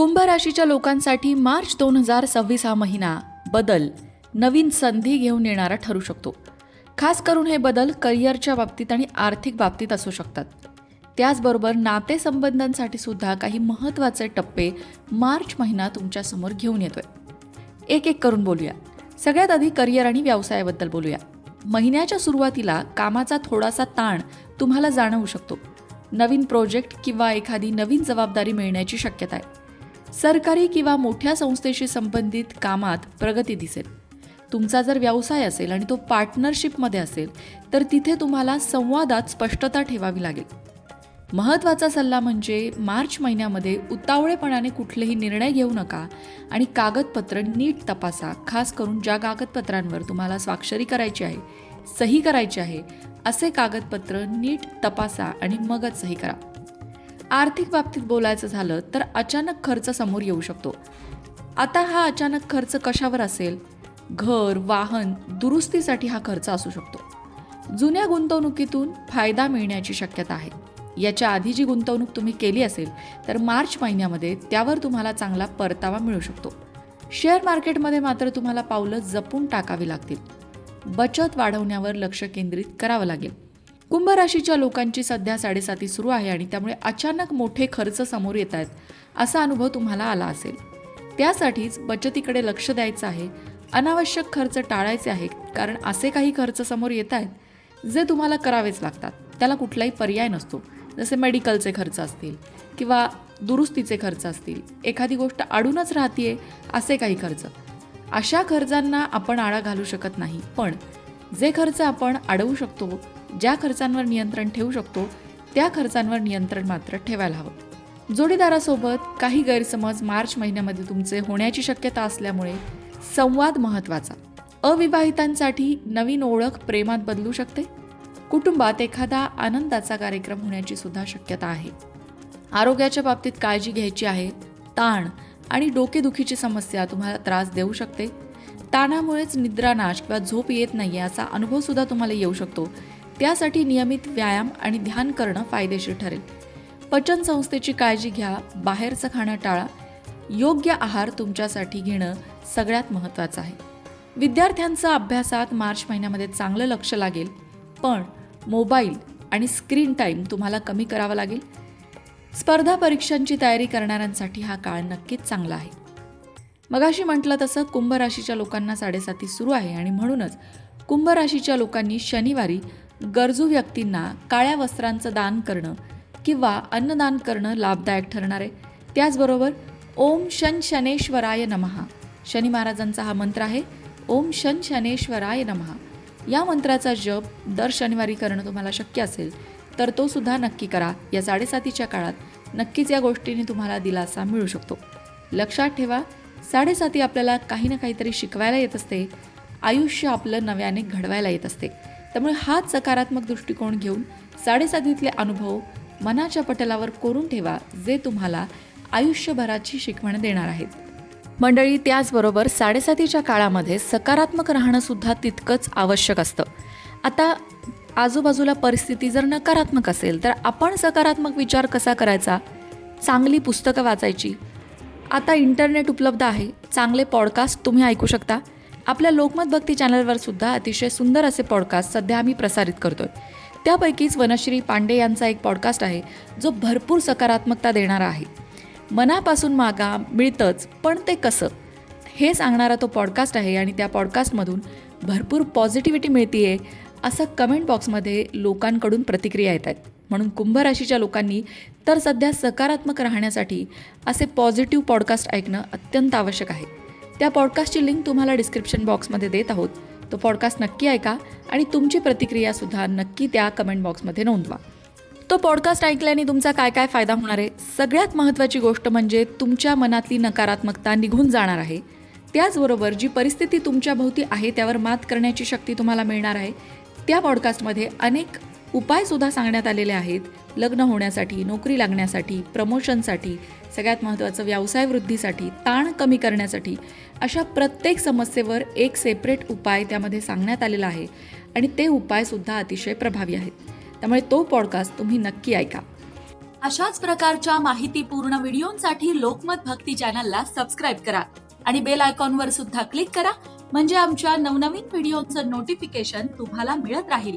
कुंभ राशीच्या लोकांसाठी मार्च दोन हजार सव्वीस हा महिना. बदल. नवीन संधी घेऊन येणारा ठरू शकतो. खास करून हे बदल करिअरच्या बाबतीत आणि आर्थिक बाबतीत असू शकतात. त्याचबरोबर नातेसंबंधांसाठी सुद्धा काही महत्त्वाचे टप्पे मार्च महिना तुमच्यासमोर घेऊन येतोय. एक एक करून बोलूया. सगळ्यात आधी करिअर आणि व्यवसायाबद्दल बोलूया. महिन्याच्या सुरुवातीला कामाचा थोडासा ताण तुम्हाला जाणवू शकतो. नवीन प्रोजेक्ट किंवा एखादी नवीन जबाबदारी मिळण्याची शक्यता आहे. सरकारी किंवा मोठ्या संस्थेशी संबंधित कामात प्रगती दिसेल. तुमचा जर व्यवसाय असेल आणि तो पार्टनरशिपमध्ये असेल तर तिथे तुम्हाला संवादात स्पष्टता ठेवावी लागेल. महत्त्वाचा सल्ला म्हणजे मार्च महिन्यामध्ये उतावळेपणाने कुठलेही निर्णय घेऊ नका आणि कागदपत्र नीट तपासा खास करून ज्या कागदपत्रांवर तुम्हाला स्वाक्षरी करायची आहे सही करायची आहे असे कागदपत्र नीट तपासा आणि मगच सही करा. आर्थिक बाबतीत बोलायचं झालं तर अचानक खर्च समोर येऊ शकतो. आता हा अचानक खर्च कशावर असेल? घर वाहन दुरुस्तीसाठी हा खर्च असू शकतो. जुन्या गुंतवणुकीतून फायदा मिळण्याची शक्यता आहे. याच्या आधी जी गुंतवणूक तुम्ही केली असेल तर मार्च महिन्यामध्ये त्यावर तुम्हाला चांगला परतावा मिळू शकतो. शेअर मार्केटमध्ये मात्र तुम्हाला पावलं जपून टाकावी लागतील. बचत वाढवण्यावर लक्ष केंद्रित करावं लागेल. कुंभ राशीच्या लोकांची सध्या साडेसाती सुरू आहे आणि त्यामुळे अचानक मोठे खर्च समोर येत आहेत असा अनुभव तुम्हाला आला असेल. त्यासाठीच बचतीकडे लक्ष द्यायचं आहे. अनावश्यक खर्च टाळायचे आहे कारण असे काही खर्च समोर येत आहेत जे तुम्हाला करावेच लागतात. त्याला कुठलाही पर्याय नसतो. जसे मेडिकलचे खर्च असतील किंवा दुरुस्तीचे खर्च असतील. एखादी गोष्ट अडूनच राहतीये असे काही खर्च. अशा खर्चांना आपण आळा घालू शकत नाही पण जे खर्च आपण अडवू शकतो ज्या खर्चांवर नियंत्रण ठेवू शकतो त्या खर्चांवर नियंत्रण मात्र ठेवायला हवं. जोडीदारासोबत काही गैरसमज मार्च महिन्यामध्ये तुमचे होण्याची शक्यता असल्यामुळे संवाद महत्त्वाचा. अविवाहितांसाठी नवीन ओळख प्रेमात बदलू शकते. कुटुंबात एखादा आनंदाचा कार्यक्रम होण्याची सुद्धा शक्यता आहे. आरोग्याच्या बाबतीत काळजी घ्यायची आहे. ताण आणि डोकेदुखीची समस्या तुम्हाला त्रास देऊ शकते. ताणामुळेच निद्रानाश किंवा झोप येत नाही असा अनुभवसुद्धा तुम्हाला येऊ शकतो. त्यासाठी नियमित व्यायाम आणि ध्यान करणं फायदेशीर ठरेल. पचन संस्थेची काळजी घ्या बाहेरचं खाणं टाळा. योग्य आहार तुमच्यासाठी घेणं सगळ्यात महत्त्वाचं आहे. विद्यार्थ्यांचं अभ्यासात मार्च महिन्यामध्ये चांगलं लक्ष लागेल पण मोबाईल आणि स्क्रीन टाईम तुम्हाला कमी करावा लागेल. स्पर्धा परीक्षांची तयारी करणाऱ्यांसाठी हा काळ नक्कीच चांगला आहे. मगाशी म्हटलं तसं कुंभ राशीच्या लोकांना साडेसाती सुरू आहे आणि म्हणूनच कुंभ राशीच्या लोकांनी शनिवारी गरजू व्यक्तींना काळ्या वस्त्रांचं दान करणं किंवा अन्नदान करणं लाभदायक ठरणार आहे. त्याचबरोबर ओम शन शनेश्वराय नमहा शनी महाराजांचा हा मंत्र आहे. ओम शन शनेश्वराय नमहा या मंत्राचा जप दर शनिवारी करणं तुम्हाला शक्य असेल तर तो सुद्धा नक्की करा. या साडेसातीच्या काळात नक्कीच या गोष्टीने तुम्हाला दिलासा मिळू शकतो. लक्षात ठेवा साडेसाती आपल्याला काही ना काहीतरी शिकवायला येत असते. आयुष्य आपलं नव्याने घडवायला येत असते. त्यामुळे हाच सकारात्मक दृष्टिकोन घेऊन साडेसातीतले अनुभव मनाच्या पटलावर कोरून ठेवा जे तुम्हाला आयुष्यभराची शिकवण देणार आहेत. मंडळी त्याचबरोबर साडेसातीच्या काळामध्ये सकारात्मक राहणंसुद्धा तितकंच आवश्यक असतं. आता आजूबाजूला परिस्थिती जर नकारात्मक असेल तर आपण सकारात्मक विचार कसा करायचा? चांगली पुस्तकं वाचायची. आता इंटरनेट उपलब्ध आहे. चांगले पॉडकास्ट तुम्ही ऐकू शकता. आपल्या लोकमत भक्ती चॅनलवर सुद्धा अतिशय सुंदर असे पॉडकास्ट सध्या आम्ही प्रसारित करतोय. त्यापैकीच वनश्री पांडे यांचा एक पॉडकास्ट आहे जो भरपूर सकारात्मकता देणारा आहे. मनापासून मागा मिळतंच पण ते कसं? हे सांगणारा तो पॉडकास्ट आहे आणि त्या पॉडकास्टमधून भरपूर पॉझिटिव्हिटी मिळतीये असं कमेंट बॉक्समध्ये लोकांकडून प्रतिक्रिया येत आहेत. म्हणून कुंभ राशीच्या लोकांनी तर सध्या सकारात्मक राहण्यासाठी असे पॉझिटिव्ह पॉडकास्ट ऐकणं अत्यंत आवश्यक आहे. त्या पॉडकास्टची लिंक तुम्हाला डिस्क्रिप्शन बॉक्समध्ये देत आहोत. तो पॉडकास्ट नक्की ऐका आणि तुमची प्रतिक्रियासुद्धा नक्की त्या कमेंट बॉक्समध्ये नोंदवा. तो पॉडकास्ट ऐकल्याने तुमचा काय काय फायदा होणार आहे? सगळ्यात महत्त्वाची गोष्ट म्हणजे तुमच्या मनातली नकारात्मकता निघून जाणार आहे. त्याचबरोबर जी परिस्थिती तुमच्या भोवती आहे त्यावर मात करण्याची शक्ती तुम्हाला मिळणार आहे. त्या पॉडकास्टमध्ये अनेक उपायसुद्धा सांगण्यात आलेले आहेत. लग्न होण्यासाठी नोकरी लागण्यासाठी प्रमोशनसाठी सगळ्यात महत्त्वाचं व्यवसाय वृद्धीसाठी ताण कमी करण्यासाठी अशा प्रत्येक समस्येवर एक सेपरेट उपाय त्यामध्ये सांगण्यात आलेला आहे आणि ते उपायसुद्धा अतिशय प्रभावी आहेत. त्यामुळे तो पॉडकास्ट तुम्ही नक्की ऐका. अशाच प्रकारच्या माहितीपूर्ण व्हिडिओंसाठी लोकमत भक्ती चॅनलला सबस्क्राईब करा आणि बेल आयकॉनवर सुद्धा क्लिक करा. म्हणजे आमच्या नवनवीन व्हिडिओचं नोटिफिकेशन तुम्हाला मिळत राहील.